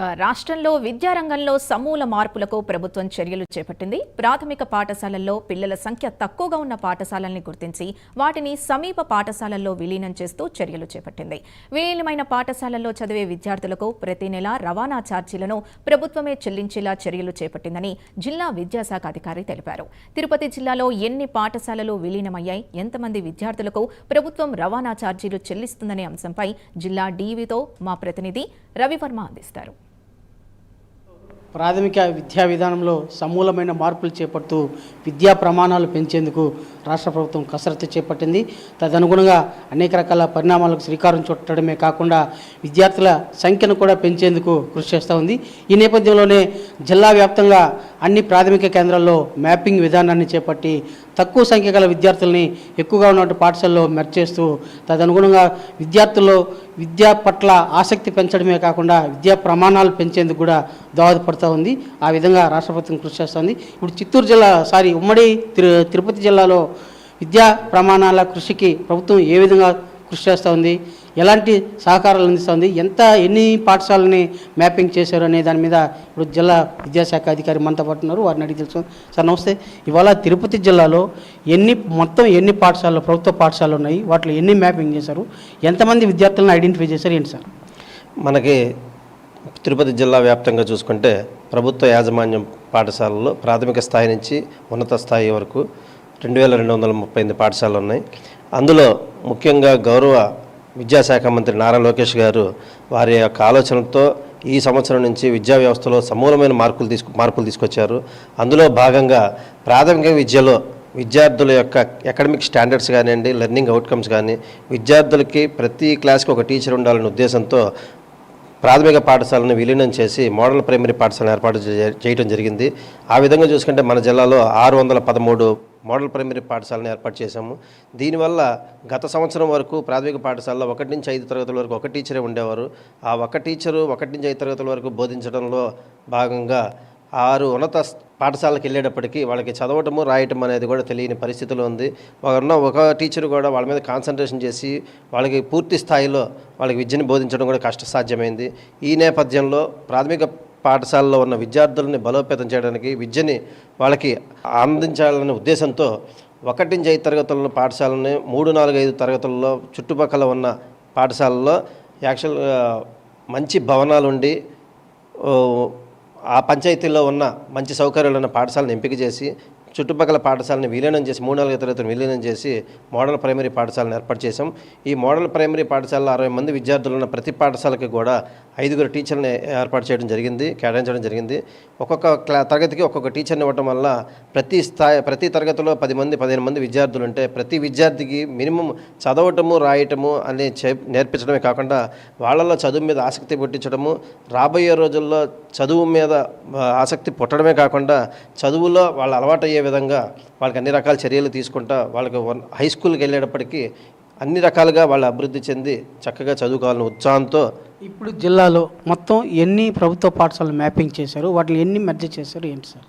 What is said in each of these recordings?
రాష్ట్రంలో విద్యారంగంలో సమూల మార్పులకు ప్రభుత్వం చర్యలు చేపట్టింది. ప్రాథమిక పాఠశాలల్లో పిల్లల సంఖ్య తక్కువగా ఉన్న పాఠశాలల్ని గుర్తించి వాటిని సమీప పాఠశాలల్లో విలీనం చేస్తూ చర్యలు చేపట్టింది. విలీనమైన పాఠశాలల్లో చదివే విద్యార్థులకు ప్రతి నెల రవాణా ఛార్జీలను ప్రభుత్వమే చెల్లించేలా చర్యలు చేపట్టిందని జిల్లా విద్యాశాఖ అధికారి తెలిపారు. తిరుపతి జిల్లాలో ఎన్ని పాఠశాలలు విలీనమయ్యాయి? ఎంతమంది విద్యార్థులకు ప్రభుత్వం రవాణా ఛార్జీలు చెల్లిస్తుందనే అంశంపై జిల్లా డీవీతో మా ప్రతినిధి రవివర్మ అందిస్తారు. ప్రాథమిక విద్యా విధానంలో సమూలమైన మార్పులు చేపడుతూ విద్యా ప్రమాణాలు పెంచేందుకు రాష్ట్ర ప్రభుత్వం కసరత్తు చేపట్టింది. తదనుగుణంగా అనేక రకాల పరిణామాలకు శ్రీకారం చుట్టడమే కాకుండా విద్యార్థుల సంఖ్యను కూడా పెంచేందుకు కృషి చేస్తూ ఉంది. ఈ నేపథ్యంలోనే జిల్లా వ్యాప్తంగా అన్ని ప్రాథమిక కేంద్రాల్లో మ్యాపింగ్ విధానాన్ని చేపట్టి తక్కువ సంఖ్య గల విద్యార్థుల్ని ఎక్కువగా ఉన్నటువంటి పాఠశాలలో మెర్చేస్తూ తదనుగుణంగా విద్యార్థుల్లో విద్య పట్ల ఆసక్తి పెంచడమే కాకుండా విద్యా ప్రమాణాలు పెంచేందుకు కూడా దోహదపడుతూ ఉంది. ఆ విధంగా రాష్ట్ర ప్రభుత్వం కృషి చేస్తుంది ఇప్పుడు చిత్తూరు జిల్లా సారీ ఉమ్మడి తిరు తిరుపతి జిల్లాలో విద్యా ప్రమాణాల కృషికి ప్రభుత్వం ఏ విధంగా కృషి చేస్తూ ఉంది. ఎలాంటి సహకారాలు అందిస్తుంది ఎంత ఎన్ని పాఠశాలని మ్యాపింగ్ చేశారు అనే దాని మీద ఇప్పుడు జిల్లా విద్యాశాఖ అధికారి మనతో పాటు ఉన్నారు. వారిని అడిగి తెలుసు సార్ నమస్తే. ఇవాళ తిరుపతి జిల్లాలో ఎన్ని మొత్తం ఎన్ని పాఠశాలలు ప్రభుత్వ పాఠశాలలు ఉన్నాయి? వాటిలో ఎన్ని మ్యాపింగ్ చేశారు? ఎంతమంది విద్యార్థులను ఐడెంటిఫై చేశారు? ఏంటి సార్? మనకి తిరుపతి జిల్లా వ్యాప్తంగా చూసుకుంటే ప్రభుత్వ యాజమాన్యం పాఠశాలల్లో ప్రాథమిక స్థాయి నుంచి ఉన్నత స్థాయి వరకు రెండు వేల రెండు వందల ముప్పై ఎనిమిది పాఠశాలలు ఉన్నాయి. అందులో ముఖ్యంగా గౌరవ విద్యాశాఖ మంత్రి నారా లోకేష్ గారు వారి యొక్క ఆలోచనతో ఈ సంవత్సరం నుంచి విద్యా వ్యవస్థలో సమూలమైన మార్పులు తీసుకు మార్పులు తీసుకొచ్చారు. అందులో భాగంగా ప్రాథమిక విద్యలో విద్యార్థుల యొక్క అకాడమిక్ స్టాండర్డ్స్ కానివ్వండి లెర్నింగ్ అవుట్కమ్స్ కానీ విద్యార్థులకి ప్రతి క్లాస్కి ఒక టీచర్ ఉండాలనే ఉద్దేశంతో ప్రాథమిక పాఠశాలను విలీనం చేసి మోడల్ ప్రైమరీ పాఠశాలను ఏర్పాటు చేయడం జరిగింది. ఆ విధంగా చూసుకుంటే మన జిల్లాలో ఆరు వందల పదమూడు మోడల్ ప్రైమరీ పాఠశాలను ఏర్పాటు చేశాము. దీనివల్ల గత సంవత్సరం వరకు ప్రాథమిక పాఠశాలలో ఒకటి నుంచి ఐదు తరగతుల వరకు ఒక టీచరే ఉండేవారు. ఆ ఒక టీచరు ఒకటి నుంచి ఐదు తరగతుల వరకు బోధించడంలో భాగంగా ఆరు ఉన్నత పాఠశాలకు వెళ్ళేటప్పటికి వాళ్ళకి చదవటము రాయటం అనేది కూడా తెలియని పరిస్థితిలో ఉంది. ఉన్న ఒక టీచర్ కూడా వాళ్ళ మీద కాన్సన్ట్రేషన్ చేసి వాళ్ళకి పూర్తి స్థాయిలో వాళ్ళకి విద్యను బోధించడం కూడా కష్టసాధ్యమైంది. ఈ నేపథ్యంలో ప్రాథమిక పాఠశాలలో ఉన్న విద్యార్థులని బలోపేతం చేయడానికి విద్యని వాళ్ళకి అందించాలనే ఉద్దేశంతో ఒకటి నుంచి ఐదు తరగతులను పాఠశాలని మూడు నాలుగు ఐదు తరగతుల్లో చుట్టుపక్కల ఉన్న పాఠశాలలో యాక్చువల్గా మంచి భవనాలు ఉండి ఆ పంచాయతీలో ఉన్న మంచి సౌకర్యాలు ఉన్న పాఠశాలను ఎంపిక చేసి చుట్టుపక్కల పాఠశాలని విలీనం చేసి మూడు నాలుగు తరగతులు విలీనం చేసి మోడల్ ప్రైమరీ పాఠశాలను ఏర్పాటు చేసాం ఈ మోడల్ ప్రైమరీ పాఠశాలలో అరవై మంది విద్యార్థులు ఉన్న ప్రతి పాఠశాలకి కూడా ఐదుగురు టీచర్ని ఏర్పాటు చేయడం జరిగింది కేటాయించడం జరిగింది. ఒక్కొక్క క్లా తరగతికి ఒక్కొక్క టీచర్ని ఇవ్వటం వల్ల ప్రతి స్థాయి ప్రతి తరగతిలో పది మంది పదిహేను మంది విద్యార్థులు ఉంటే ప్రతి విద్యార్థికి మినిమం చదవటము రాయటము అని నేర్పించడమే కాకుండా వాళ్ళలో చదువు మీద ఆసక్తి పుట్టించడము రాబోయే రోజుల్లో చదువు మీద ఆసక్తి పుట్టడమే కాకుండా చదువులో వాళ్ళు అలవాటు అయ్యే విధంగా వాళ్ళకి అన్ని రకాల చర్యలు తీసుకుంటా వాళ్ళకి హై స్కూల్కి వెళ్ళేటప్పటికి అన్ని రకాలుగా వాళ్ళు అభివృద్ధి చెంది చక్కగా చదువుకోవాలనే ఉత్సాహంతో ఇప్పుడు జిల్లాలో మొత్తం ఎన్ని ప్రభుత్వ పాఠశాలలు మ్యాపింగ్ చేశారు? వాటిలో ఎన్ని మెర్జ్ చేశారు? ఏంటి సార్?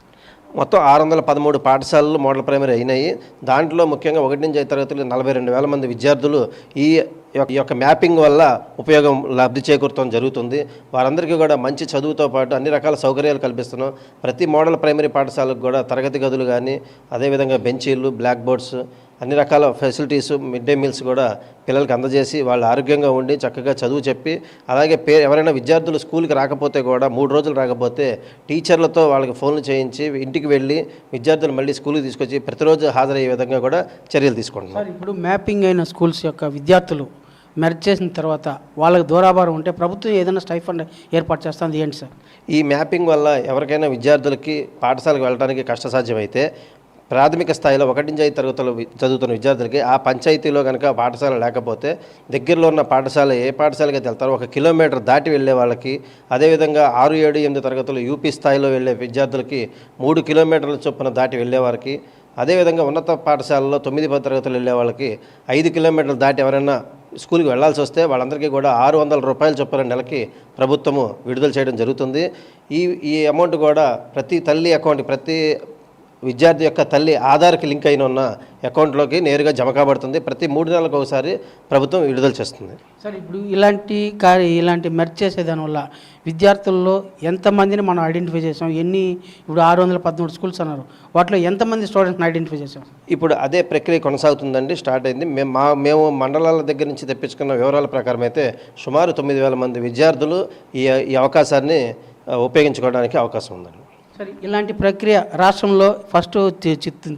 మొత్తం ఆరు వందల పదమూడు పాఠశాలలు మోడల్ ప్రైమరీ అయినాయి. దాంట్లో ముఖ్యంగా ఒకటి నుంచి ఐదు తరగతులు నలభై రెండు వేల మంది విద్యార్థులు ఈ ఈ యొక్క మ్యాపింగ్ వల్ల ఉపయోగం లబ్ధి చేకూరటం జరుగుతుంది. వారందరికీ కూడా మంచి చదువుతో పాటు అన్ని రకాల సౌకర్యాలు కల్పిస్తున్నాం. ప్రతి మోడల్ ప్రైమరీ పాఠశాలకు కూడా తరగతి గదులు కానీ అదేవిధంగా బెంచీలు బ్లాక్ బోర్డ్స్ అన్ని రకాల ఫెసిలిటీస్ మిడ్ డే మీల్స్ కూడా పిల్లలకి అందజేసి వాళ్ళు ఆరోగ్యంగా ఉండి చక్కగా చదువు చెప్పి అలాగే పే ఎవరైనా విద్యార్థులు స్కూల్కి రాకపోతే కూడా మూడు రోజులు రాకపోతే టీచర్లతో వాళ్ళకి ఫోన్లు చేయించి ఇంటికి వెళ్ళి విద్యార్థులు మళ్ళీ స్కూల్కి తీసుకొచ్చి ప్రతిరోజు హాజరయ్యే విధంగా కూడా చర్యలు తీసుకుంటున్నాం. ఇప్పుడు మ్యాపింగ్ అయిన స్కూల్స్ యొక్క విద్యార్థులు మెర్జ్ చేసిన తర్వాత వాళ్ళకి దూరాభారం ఉంటే ప్రభుత్వం ఏదైనా స్టైఫండ్ ఏర్పాటు చేస్తుంది ఏంటి సార్? ఈ మ్యాపింగ్ వల్ల ఎవరికైనా విద్యార్థులకి పాఠశాలకు వెళ్ళడానికి కష్టసాధ్యమైతే ప్రాథమిక స్థాయిలో ఒకటి నుంచి ఐదు తరగతులు చదువుతున్న విద్యార్థులకి ఆ పంచాయతీలో కనుక పాఠశాల లేకపోతే దగ్గరలో ఉన్న పాఠశాల ఏ పాఠశాలకి అయితే వెళ్తారో ఒక కిలోమీటర్ దాటి వెళ్ళే వాళ్ళకి అదేవిధంగా ఆరు ఏడు ఎనిమిది తరగతులు యూపీ స్థాయిలో వెళ్ళే విద్యార్థులకి మూడు కిలోమీటర్ల చొప్పున దాటి వెళ్ళే వారికి అదేవిధంగా ఉన్నత పాఠశాలలో తొమ్మిది పది తరగతులు వెళ్ళే వాళ్ళకి ఐదు కిలోమీటర్లు దాటి ఎవరైనా స్కూల్కి వెళ్ళాల్సి వస్తే వాళ్ళందరికీ కూడా ఆరు వందల రూపాయలు చొప్పున నెలకి ప్రభుత్వము విడుదల చేయడం జరుగుతుంది. ఈ ఈ అమౌంట్ కూడా ప్రతి తల్లి అకౌంట్ ప్రతి విద్యార్థి యొక్క తల్లి ఆధార్కి లింక్ అయిన ఉన్న అకౌంట్లోకి నేరుగా జమ కాబడుతుంది. ప్రతి మూడు నెలలకు ఒకసారి ప్రభుత్వం విడుదల చేస్తుంది. సార్ ఇప్పుడు ఇలాంటి కార్య ఇలాంటి మెర్చ్ చేసే దానివల్ల విద్యార్థుల్లో ఎంతమందిని మనం ఐడెంటిఫై చేసాం? ఎన్ని? ఇప్పుడు ఆరు వందల పదమూడు స్కూల్స్ అన్నారు. వాటిలో ఎంతమంది స్టూడెంట్స్ని ఐడెంటిఫై చేసాం? ఇప్పుడు అదే ప్రక్రియ కొనసాగుతుందండి స్టార్ట్ అయింది. మేము మా మేము మండలాల దగ్గర నుంచి తెప్పించుకున్న వివరాల ప్రకారం అయితే సుమారు తొమ్మిది వేల మంది విద్యార్థులు ఈ ఈ అవకాశాన్ని ఉపయోగించుకోవడానికి అవకాశం ఉందండి. సరే ఇలాంటి ప్రక్రియ రాష్ట్రంలో ఫస్ట్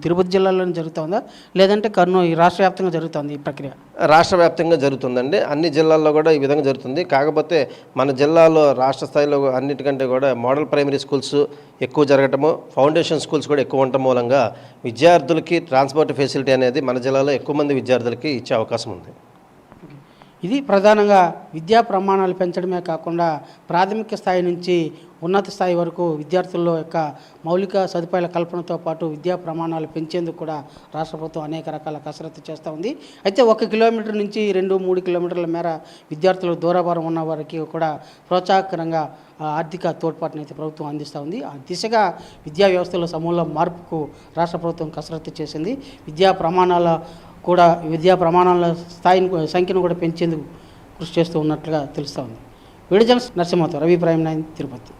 తిరుపతి జిల్లాలోనే జరుగుతుందా లేదంటే కర్నూలు ఈ రాష్ట్ర వ్యాప్తంగా జరుగుతుంది ఈ ప్రక్రియ? రాష్ట్ర వ్యాప్తంగా జరుగుతుందండి. అన్ని జిల్లాల్లో కూడా ఈ విధంగా జరుగుతుంది. కాకపోతే మన జిల్లాలో రాష్ట్ర స్థాయిలో అన్నిటికంటే కూడా మోడల్ ప్రైమరీ స్కూల్స్ ఎక్కువ జరగటము ఫౌండేషన్ స్కూల్స్ కూడా ఎక్కువ ఉండటం మూలంగా విద్యార్థులకి ట్రాన్స్పోర్ట్ ఫెసిలిటీ అనేది మన జిల్లాలో ఎక్కువ మంది విద్యార్థులకి ఇచ్చే అవకాశం ఉంది. ఇది ప్రధానంగా విద్యా ప్రమాణాలు పెంచడమే కాకుండా ప్రాథమిక స్థాయి నుంచి ఉన్నత స్థాయి వరకు విద్యార్థుల్లో యొక్క మౌలిక సదుపాయాల కల్పనతో పాటు విద్యా ప్రమాణాలు పెంచేందుకు కూడా రాష్ట్ర ప్రభుత్వం అనేక రకాల కసరత్తు చేస్తూ ఉంది. అయితే ఒక కిలోమీటర్ నుంచి రెండు మూడు కిలోమీటర్ల మేర విద్యార్థులు దూరభారం ఉన్న వారికి కూడా ప్రోత్సాహకరంగా ఆర్థిక తోడ్పాటును అయితే ప్రభుత్వం అందిస్తూ ఉంది. ఆ దిశగా విద్యా వ్యవస్థలో సమూల మార్పుకు రాష్ట్ర ప్రభుత్వం కసరత్తు చేసింది. విద్యా ప్రమాణాల కూడా విద్యా ప్రమాణాల స్థాయిని సంఖ్యను కూడా పెంచేందుకు కృషి చేస్తూ ఉన్నట్లుగా తెలుస్తూ ఉంది. నరసింహతో రవి ప్రైమ్ తిరుపతి.